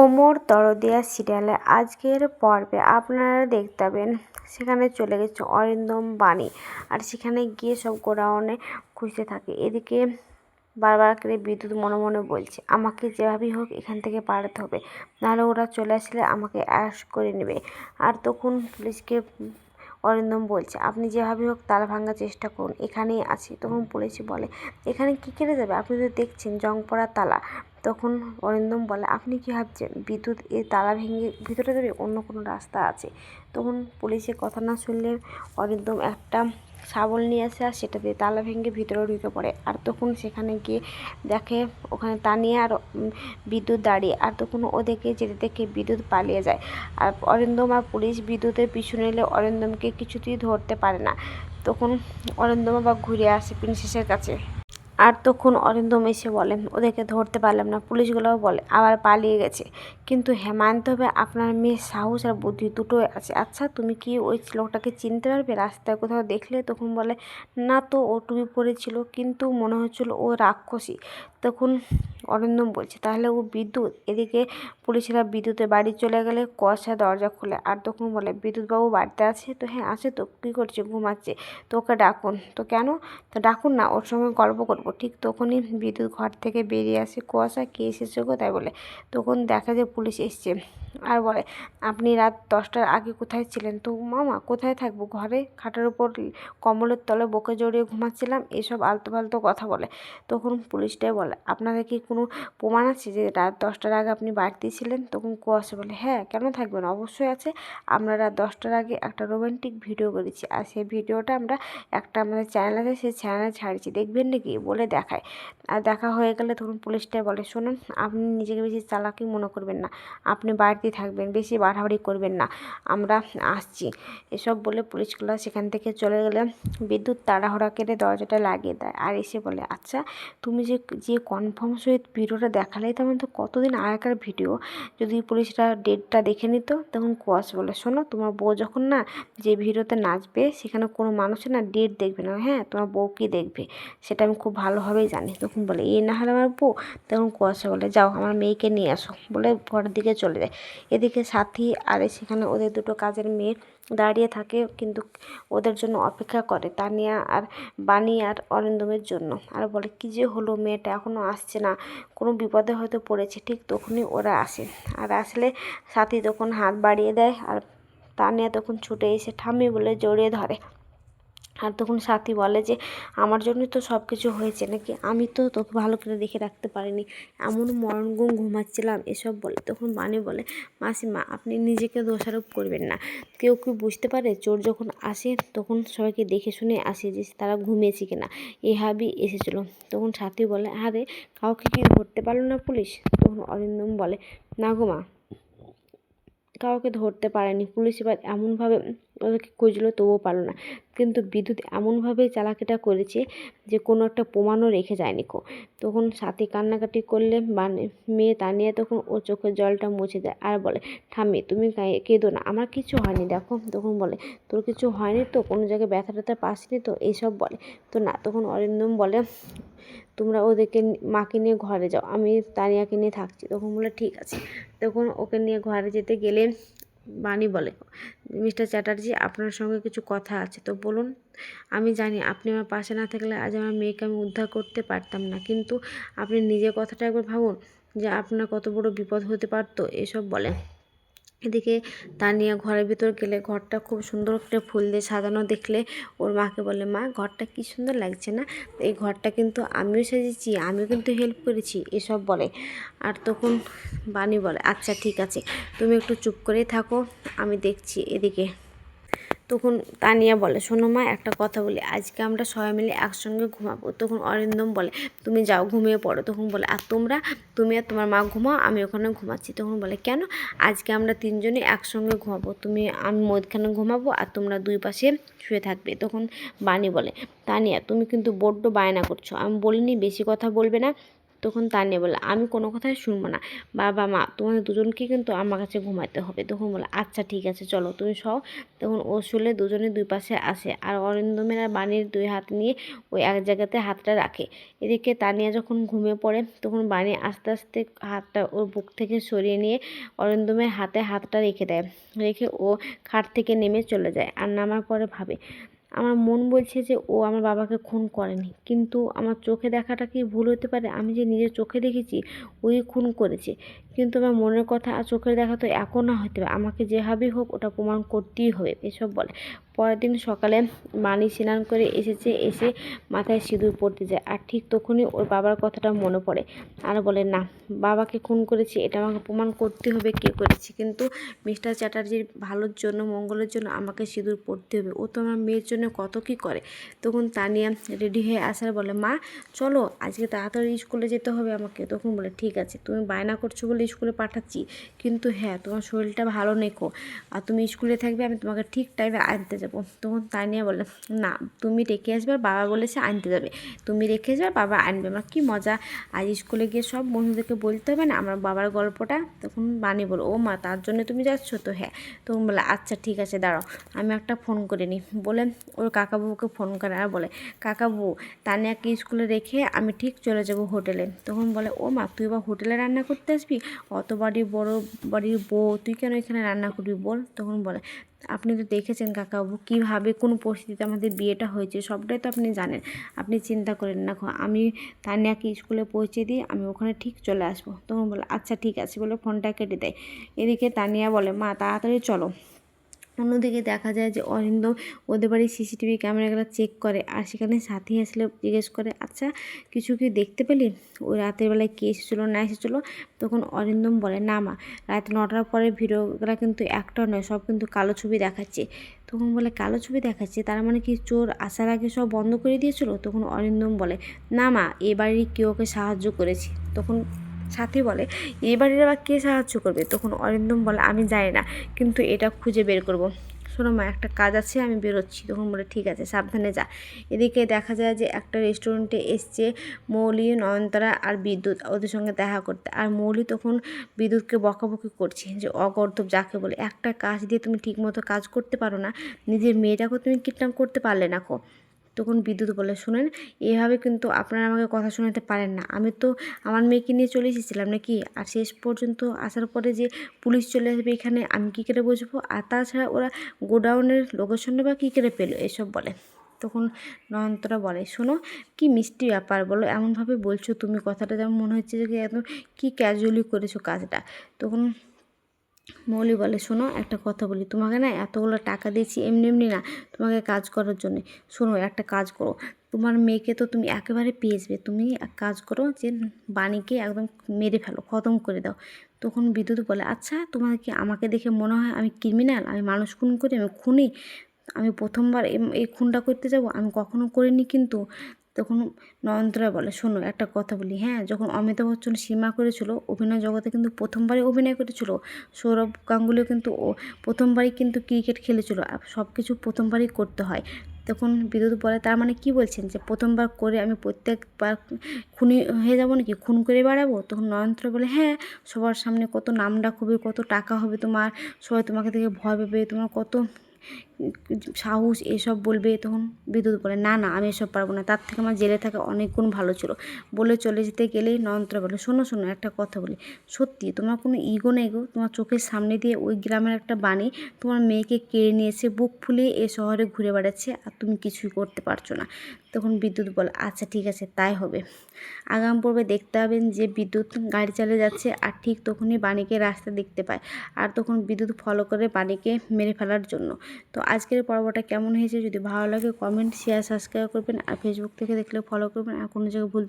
ওমর তরদিয়া সিরিয়ালে আজকের পর্বে আপনারা দেখতে পাবেন সেখানে চলে গেছে অরিন্দম বাণী। আর সেখানে গিয়ে সব গোডাউনে খুঁজতে থাকে। এদিকে বারবার করে বিদ্যুৎ মনে মনে বলছে, আমাকে যেভাবেই হোক এখান থেকে পালাতে হবে, নাহলে ওরা চলে আসলে আমাকে অ্যাশ করে নেবে। আর তখন পুলিশকে অরিন্দম বলছে, আপনি যেভাবেই হোক তালা ভাঙার চেষ্টা করুন, এখানেই আছি। তখন পুলিশ বলে, এখানে কী কেটে যাবে? আপনি তো দেখছেন জং পড়া তালা। তখন অরিন্দম বলে, আপনি কী ভাবছেন? বিদ্যুৎ এ তালা ভেঙে ভিতরে দেবে অন্য কোনো রাস্তা আছে? তখন পুলিশের কথা না শুনলে অরিন্দম একটা শাবল নিয়ে আসে আর সেটা দিয়ে তালা ভেঙে ভিতরে ঢুকে পড়ে। আর তখন সেখানে গিয়ে দেখে ওখানে তানিয়া আর বিদ্যুৎ দাঁড়িয়ে। আর তখন ওদেরকে যেতে দেখে বিদ্যুৎ পালিয়ে যায়। আর অরিন্দম আর পুলিশ বিদ্যুতের পিছু এলে অরিন্দমকে কিছুতেই ধরতে পারে না। তখন অরিন্দম আবার ঘুরে আসে প্রিন্সেসের কাছে। আর তখন অরিন্দম এসে বলে, ওদেরকে ধরতে পারলাম না, পুলিশগুলোও বলে, আবার পালিয়ে গেছে। কিন্তু হ্যাঁ মানতে হবে আপনার মেয়ের সাহস আর বুদ্ধি দুটোই আছে। আচ্ছা তুমি কি ওই লোকটাকে চিনতে পারবে? রাস্তায় কোথাও দেখলে তখন বলে, না তো, ও টুপি পরেছিল, কিন্তু মনে হচ্ছিল ও রাক্ষসী। তখন অরিন্দম বলছে, তাহলে ও বিদ্যুৎ? এদিকে পুলিশেরা বিদ্যুতের বাড়ি চলে গেলে কুয়াশা দরজা খুলে, আর তখন বলে, বিদ্যুৎবাবু বাড়িতে আছে তো? হ্যাঁ আছে তো, কী করছে? ঘুমাচ্ছে। তো ওকে ডাকুন। তো কেন? তো ডাকুন না, ওর সঙ্গে গল্প করব। ঠিক তখনই বিদ্যুৎ ঘর থেকে বেরিয়ে আসে। কুয়াশা, কে এসেছে গো? তাই বলে। তখন দেখা যায় পুলিশ এসছে। আর বলে, আপনি রাত দশটার আগে কোথায় ছিলেন? তো মামা, কোথায় থাকব? ঘরে? খাটের উপর কম্বলের তলে বুকে জড়িয়ে ঘুমাচ্ছিলাম। এসব আলতো ফালতো কথা বলে। তখন পুলিশটাই বলে, আপনাদের কি কোনো প্রমাণ আছে যে রাত দশটার আগে আপনি বাড়িতেই ছিলেন? তখন কুয়াশা বলে হ্যাঁ কেন থাকবেন? অবশ্যই আছে। আমরা রাত দশটার আগে একটা রোমান্টিক ভিডিও করেছি। আর সেই ভিডিওটা আমরা, একটা আমাদের চ্যানেল আছে, সেই চ্যানেলে ছাড়ছি। দেখবেন নাকি? বলে দেখায়। আর দেখা হয়ে গেলে তখন পুলিশটাই বলে, শুনুন, আপনি নিজেকে বেশি চালাকি মনে করবেন না। আপনি বাড়িতেই থাকবেন, বেশি বাড়াবাড়ি করবেন না। আমরা আসছি। এসব বলে পুলিশগুলো সেখান থেকে চলে গেলে বিদ্যুৎ তাড়াহুড়া কেটে দরজাটা লাগিয়ে দেয়। আর এসে বলে আচ্ছা তুমি যে যে কনফার্ম সহিত ভিডিওটা দেখালে তেমন তো কতদিন আগেকার ভিডিও? যদি পুলিশরা ডেটটা দেখে নিত, তখন কুয়াশ বলে, শোনো, তোমার বউ যখন না যে ভিডিওতে নাচবে, সেখানে কোনো মানুষের না ডেট দেখবে না। হ্যাঁ তোমার বউকে দেখবে। সেটা আমি খুব ভালোভাবেই জানি। তখন বলে এ না হলে আমার বউ? তখন কুয়াশা বলে, যাও, আমার মেয়েকে নিয়ে আসো। বলে ঘরের দিকে চলে যায়। এদিকে সাথী আর সেখানে ওদের দুটো কাজের মেয়ে দাঁড়িয়ে থাকে, কিন্তু ওদের জন্য অপেক্ষা করে তানিয়া আর বানি আর অরিন্দমের জন্য। আর বলে, কী যে হলো মেয়েটা এখনও আসছে না। কোনো বিপদে হয়তো পড়েছে, ঠিক তখনই ওরা আসে। আর আসলে সাথী তখন হাত বাড়িয়ে দেয় আর তানিয়া তখন ছুটে এসে ঠাম্মি বলে জড়িয়ে ধরে। আর তখন সাথী বলে যে, আমার জন্যই তো সব কিছু হয়েছে নাকি? আমি তো তোকে ভালো করে দেখে রাখতে পারিনি। এমন মরণগুম ঘুমাচ্ছিলাম এসব বলে তখন বাণী বলে, মাসিমা, আপনি নিজেকে দোষারোপ করবেন না। কেউ কি বুঝতে পারে? চোর যখন আসে, তখন সবাইকে দেখে শুনে আসে যে তারা ঘুমিয়েছে কিনা। এভাবেই এসেছিল। তখন সাথী বলে, আরে, কাউকে কি ধরতে পারল না পুলিশ? তখন অরিন্দম বলে, না গো মা। কাউকে ধরতে পারেনি। পুলিশ এবার এমনভাবে ওদেরকে খুঁজলো, তবুও পারল না। কিন্তু বিদ্যুৎ এমনভাবে চালাকিটা করেছে যে কোনো একটা প্রমাণও রেখে যায়নি কো। তখন সাথী কান্নাকাটি করলে মানে মেয়ে তানিয়া তখন ও চোখের জলটা মুছে দেয় আর বলে ঠাম্মি তুমি কেঁদো না। আমার কিছু হয়নি, দেখো। তখন বলে, তোর কিছু হয়নি তো? কোনো জায়গায় ব্যথা ট্যাথা পাসনি তো? এইসব বলে। তো না, তখন অরিন্দম বলে তোমরা ওদেরকে মাকে নিয়ে ঘরে যাও, আমি তানিয়াকে নিয়ে থাকছি। তখন বলে, ঠিক আছে। তখন ওকে নিয়ে ঘরে যেতে গেলে বাণী বলে, মিস্টার চ্যাটার্জি, আপনার সঙ্গে কিছু কথা আছে। তো বলুন, আমি জানি আপনি আমার পাশে না থাকলে আজ আমার মেয়েকে আমি উদ্ধার করতে পারতাম না। কিন্তু আপনি নিজের কথাটা একবার ভাবুন যে, আপনার কত বড় বিপদ হতে পারতো? এসব বলে। এদিকে তানিয়া ঘরের ভিতর গেলে ঘরটা খুব সুন্দর করে ফুল দিয়ে সাজানো দেখলে ওর মাকে বলে, মা, ঘরটা কি সুন্দর লাগছে না? এই ঘরটা কিন্তু আমিও সাজিয়েছি, আমিও কিন্তু হেল্প করেছি, এসব বলে। আর তখন বাণী বলে আচ্ছা ঠিক আছে, তুমি একটু চুপ করেই থাকো, আমি দেখছি এদিকে। তখন তানিয়া বলে, শোনো মা, একটা কথা বলি। আজকে আমরা সবাই মিলে একসঙ্গে ঘুমাবো। তখন অরিন্দম বলে, তুমি যাও, ঘুমিয়ে পড়ো। তখন বলে, আর তোমরা? তুমি আর তোমার মা ঘুমাও, আমি ওখানে ঘুমাচ্ছি। তখন বলে, কেন? আজকে আমরা তিনজনে একসঙ্গে ঘুমাবো। তুমি আমি মধ্যখানে ঘুমাবো আর তোমরা দুই পাশে শুয়ে থাকবে। তখন বাণী বলে, তানিয়া, তুমি কিন্তু বড্ড বায়না করছ। আমি বলিনি, বেশি কথা বলবে না। তখন তানিয়া বলে, আমি কোনো কথাই শুনব না। বাবা, মা, তোমাদের দুজনকে কিন্তু আমার কাছে ঘুমাতে হবে। তখন বলে আচ্ছা ঠিক আছে, চলো, তুমি সহ তখন ও শুলে দুজনে দুই পাশে আসে। আর অরিন্দমের আর বাণীর দুই হাত নিয়ে ওই এক জায়গাতে হাতটা রাখে। এদিকে তানিয়া যখন ঘুমিয়ে পড়ে, তখন বাণী আস্তে আস্তে হাতটা ওর বুক থেকে সরিয়ে নিয়ে অরিন্দমের হাতে হাতটা রেখে দেয়। রেখে ও খাট থেকে নেমে চলে যায়। আর নামার পরে ভাবে আমার মন বলছে যে ও আমার বাবাকে খুন করেনি। কিন্তু আমার চোখে দেখাটা কি ভুল হতে পারে? আমি যে নিজের চোখে দেখেছি, ওই খুন করেছে। কিন্তু আমার মনের কথা আর চোখের দেখা তো না হতে পারে। আমাকে যেভাবেই হোক ওটা প্রমাণ করতেই হবে, এসব বলে। পরের দিন সকালে মানি স্নান করে এসেছে, এসে মাথায় সিঁদুর পড়তে যায়। আর ঠিক তখনই ওর বাবার কথাটা মনে পড়ে আর বলে, না, বাবাকে খুন করেছি, এটা আমাকে প্রমাণ করতে হবে কে করেছে। কিন্তু মিস্টার চ্যাটার্জির ভালোর জন্য, মঙ্গলের জন্য আমাকে সিঁদুর পড়তে হবে। ও তো আমার মেয়ের জন্য কত কী করে? তখন তানিয়া রেডি হয়ে আসার বলে, মা, চলো, আজকে তাড়াতাড়ি স্কুলে যেতে হবে আমাকে। তখন বলে, ঠিক আছে, তুমি বায়না করছ বলে স্কুলে পাঠাচ্ছি। কিন্তু হ্যাঁ তোমার শরীরটা ভালো নেকো আর তুমি স্কুলে থাকবে, আমি তোমাকে ঠিক টাইমে আনতে যাব। তখন তাই নিয়ে বলে, না, তুমি রেখে আসবে আর বাবা বলেছে আনতে যাবে। তুমি রেখে যাবে বাবা আনবে। আমার কি মজা। আজ স্কুলে গিয়ে সব বন্ধুদেরকে বলতে হবে না, আমার বাবার গল্পটা। তখন বানিয়ে বলো, ও মা, তার জন্য তুমি যাচ্ছ? তো হ্যাঁ তখন বলে আচ্ছা ঠিক আছে, দাঁড়াও, আমি একটা ফোন করে নিই। বলে, ওর কাকাবুকে ফোন করে আর বলে, কাকাবু, তানিয়াকে স্কুলে রেখে আমি ঠিক চলে যাব হোটেলে। তখন বলে, ও মা, তুই বা হোটেলে রান্না করতে আসবি? অত বাড়ির বড় বাড়ির বউ, তুই কেন এখানে রান্না করবি বল? তখন বলে, আপনি তো দেখেছেন কাকাবাবু, কীভাবে কোন পরিস্থিতিতে আমাদের বিয়েটা হয়েছে, সবটাই তো আপনি জানেন। আপনি চিন্তা করেন না আমি তানিয়াকে স্কুলে পৌঁছে দিই আমি ওখানে ঠিক চলে আসব। তখন বলে আচ্ছা ঠিক আছে। বলে, ফোনটা কেটে দেয়। এদিকে তানিয়া বলে, মা, তাড়াতাড়ি চলো। অন্যদিকে দেখা যায় যে অরিন্দম ওদের বাড়ির সিসিটিভি ক্যামেরাগুলো চেক করে আর সেখানে সাথী আসলে জিজ্ঞেস করে আচ্ছা কিছু কি দেখতে পেলি? ওই রাতের বেলায় কে এসেছিল, না এসেছিল? তখন অরিন্দম বলে, না মা, রাত নটার পরে ভিডিওগুলো কিন্তু একটাও নয়, সব কিন্তু কালো ছবি দেখাচ্ছে। তখন বলে, কালো ছবি দেখাচ্ছে? তার মানে কি চোর আসার আগে সব বন্ধ করে দিয়েছিল? তখন অরিন্দম বলে, না মা, এ বাড়ির কেউ ওকে সাহায্য করেছে। তখন সাথী বলে এই বাড়ির আবার কে সাহায্য করবে? তখন অরিন্দম বলে, আমি জানি না, কিন্তু এটা খুঁজে বের করব। শোনো মা, একটা কাজ আছে, আমি বেরোচ্ছি। তখন বলে, ঠিক আছে, সাবধানে যা। এদিকে দেখা যায় যে একটা রেস্টুরেন্টে এসছে মৌলি, নয়নতারা আর বিদ্যুৎ ওদের সঙ্গে দেখা করতে। আর মৌলি তখন বিদ্যুৎকে বকাবকি করছে যে, অগর্ধব, যাকে বলে, একটা কাজ দিয়ে তুমি ঠিকমতো কাজ করতে পারো না, নিজের মেয়েটাকেও তুমি কিডন্যাপ করতে পারলে না কো। তখন বিদ্যুৎ বলে শুনেন, এভাবে কিন্তু আপনারা আমাকে কথা শোনাতে পারেন না। আমি তো আমার মেয়েকে নিয়ে চলে এসেছিলাম নাকি? আর শেষ পর্যন্ত আসার পরে যে পুলিশ চলে আসবে এখানে আমি কী করে বুঝব? আর তাছাড়া ওরা গোডাউনের লোকেশনটা বা কী করে পেল? এসব বলে। তখন নয়নতরা বলে, শোনো, কি মিষ্টি ব্যাপার বলো? এমনভাবে বলছো তুমি। কথাটা যেমন মনে হচ্ছে যে একদম কী ক্যাজুয়ালি করেছ কাজটা? তখন মৌলি বলে শোনো, একটা কথা বলি। তোমাকে না এতগুলো টাকা দিয়েছি, এমনি এমনি না, তোমাকে কাজ করার জন্য। শোনো, একটা কাজ করো। তোমার মেয়েকে তো তুমি একেবারে পেয়ে যাবে। তুমি এক কাজ করো যে বাণীকে একদম মেরে ফেলো, খতম করে দাও। তখন বিদ্যুৎ বলে আচ্ছা তোমার কি আমাকে দেখে মনে হয় আমি ক্রিমিনাল আমি মানুষ খুন করি, আমি খুনি? আমি প্রথমবার এই খুনটা করতে যাব? আমি কখনো করিনি কিন্তু। তখন নয়নতারা বলে, শোনো, একটা কথা বলি। হ্যাঁ যখন অমিতাভ বচ্চন সিনেমা করেছিল, অভিনয় জগতে কিন্তু প্রথমবারই অভিনয় করেছিল। সৌরভ গাঙ্গুলিও কিন্তু ও প্রথমবারই কিন্তু ক্রিকেট খেলেছিল। সব কিছু প্রথমবারই করতে হয়। তখন বিদ্যুৎ বলে, তার মানে কি বলছেন যে প্রথমবার করে আমি প্রত্যেকবার খুনি হয়ে যাব নাকি? খুন করে বেড়াবো? তখন নয়নতারা বলে হ্যাঁ সবার সামনে কত নাম ডাক হবে, কত টাকা হবে, তোমার সবাই তোমাকে দেখে ভয় পাবে, তোমার কত সাহস, এসব বলবে, তখন বিদ্যুৎ বলে, না না, আমি এসব পারব না। তার থেকে আমার জেলে থাকা অনেক গুণ ভালো ছিল। বলে চলে যেতে গেলেই নয়নতারা বলে, শোনো শোনো, একটা কথা বলি। সত্যি, তোমার কোনো ইগো নেই গো। তোমার চোখের সামনে দিয়ে ওই গ্রামের একটা বাণী তোমার মেয়েকে কেড়ে নিয়েছে, বুক ফুলিয়ে এ শহরে ঘুরে বেড়াচ্ছে, আর তুমি কিছুই করতে পারছ না। তখন বিদ্যুৎ বলে আচ্ছা ঠিক আছে, তাই হবে। আগাম পর্বে দেখতে পাবেন যে বিদ্যুৎ গাড়ি চালিয়ে যাচ্ছে, আর ঠিক তখনই বাণীকে রাস্তা দেখতে পায়, আর তখন বিদ্যুৎ ফলো করে বাণীকে মেরে ফেলার জন্য। তো আজকের পর্বটা কেমন হয়েছে যদি ভালো লাগে কমেন্ট শেয়ার সাবস্ক্রাইব করবেন আর ফেসবুক থেকে দেখলে ফলো করবেন আর কোনো জায়গায় ভুল